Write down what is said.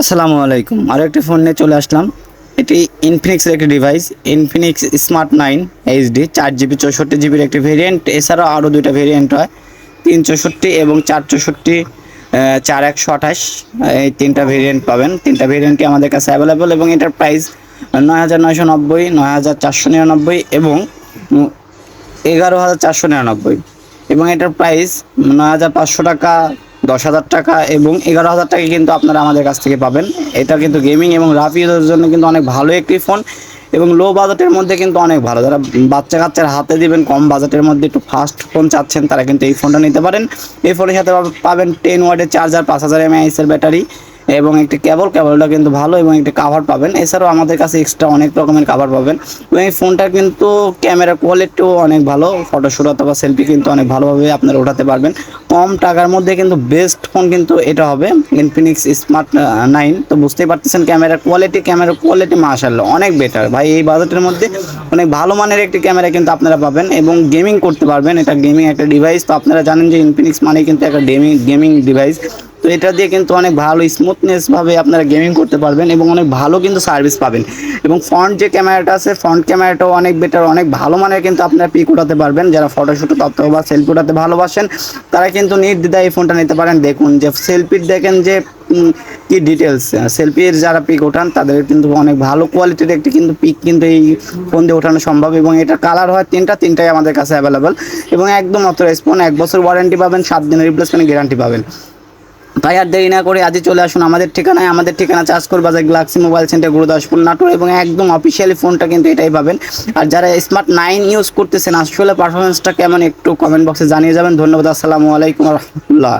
আসসালামু আলাইকুম। আরও একটি ফোন নিয়ে চলে আসলাম। এটি ইনফিনিক্সের একটি device Infinix smart nine HD চার জিবি, চৌষট্টি জিবির একটি ভেরিয়েন্ট এছাড়াও আরও দুইটা ভেরিয়েন্ট হয়। তিন চৌষট্টি এবং চার চৌষট্টি চার একশো আঠাশ এই তিনটা ভেরিয়েন্ট পাবেন। তিনটা ভেরিয়েন্টই আমাদের কাছে অ্যাভেলেবল এবং এটার প্রাইস নয় হাজার নয়শো নব্বই, নয় হাজার চারশো নিরানব্বই এবং এগারো হাজার চারশো নিরানব্বই। এবং এটার প্রাইস নয় হাজার পাঁচশো টাকা দশ হাজার টাকা এবং এগারো হাজার টাকা কিন্তু আপনারা আমাদের কাছ থেকে পাবেন। এটা কিন্তু গেমিং এবং রাফ ইউজের জন্য কিন্তু অনেক ভালো একটি ফোন এবং লো বাজেটের মধ্যে কিন্তু অনেক ভালো। যারা বাচ্চা কাচ্চার হাতে দিবেন, কম বাজেটের মধ্যে একটু ফাস্ট ফোন চাচ্ছেন, তারা কিন্তু এই ফোনটা নিতে পারেন। এই ফোনের সাথে পাব- পাবেন টেন ওয়াটের চার্জার পাঁচ হাজার এমএএইচের ব্যাটারি এবং একটি কেবল কেবলটা কিন্তু ভালো এবং একটি কাভার পাবেন। এছাড়াও আমাদের কাছে এক্সট্রা অনেক রকমের কাভার পাবেন। এবং এই ফোনটা কিন্তু ক্যামেরা কোয়ালিটিও অনেক ভালো ফটোশ্যুট অথবা সেলফি কিন্তু অনেক ভালোভাবে আপনারা ওঠাতে পারবেন। কম টাকার মধ্যে কিন্তু বেস্ট ফোন কিন্তু এটা হবে। ইনফিনিক্স স্মার্ট নাইন তো বুঝতেই পারতেছেন ক্যামেরার কোয়ালিটি ক্যামেরার কোয়ালিটি মাশাল্লাহ অনেক বেটার ভাই, এই বাজেটের মধ্যে অনেক ভালো মানের একটি ক্যামেরা কিন্তু আপনারা পাবেন এবং গেমিং করতে পারবেন। এটা গেমিং একটা ডিভাইস তো আপনারা জানেন যে ইনফিনিক্স মানে কিন্তু একটা গেমিং গেমিং ডিভাইস তো এটা দিয়ে কিন্তু অনেক ভালো স্মুথনেস ভাবে আপনারা গেমিং করতে পারবেন এবং অনেক ভালো কিন্তু সার্ভিস পাবেন। এবং ফ্রন্ট যে ক্যামেরাটা আছে ফ্রন্ট ক্যামেরাটাও অনেক বেটার অনেক ভালো মানের কিন্তু আপনারা পিক উঠাতে পারবেন। যারা ফটোশ্যুট অথবা সেলফি উঠাতে ভালোবাসেন, তারা কিন্তু নির্দ্বিধায় এই ফোনটা নিতে পারেন। দেখুন যে সেলফির দেখেন যে কি ডিটেলস সেলফির যারা পিক ওঠান, তাদের কিন্তু অনেক ভালো কোয়ালিটির একটি কিন্তু পিক কিন্তু এই ফোন দিয়ে ওঠানো সম্ভব এবং এটা কালার হয় তিনটা, তিনটাই আমাদের কাছে অ্যাভেলেবল এবং একদম অথরাইজ ফোন এক বছর ওয়ারেন্টি পাবেন, সাত দিনের রিপ্লেসমেন্ট গ্যারান্টি পাবেন। তাই আর দেরি না করে আজই চলে আসুন। আমাদের ঠিকানায়, আমাদের ঠিকানা চার্জ করবে বাজার, Galaxy mobile centre Gurudaspur Natore এবং একদম অফিসিয়ালি ফোনটা কিন্তু এটাই পাবেন। আর যারা স্মার্ট নাইন ইউজ করতেছেন, আসলে পারফরমেন্সটা কেমন একটু কমেন্ট বক্সে জানিয়ে যাবেন। ধন্যবাদ, আসসালামু আলাইকুম রহমতুল্লাহ।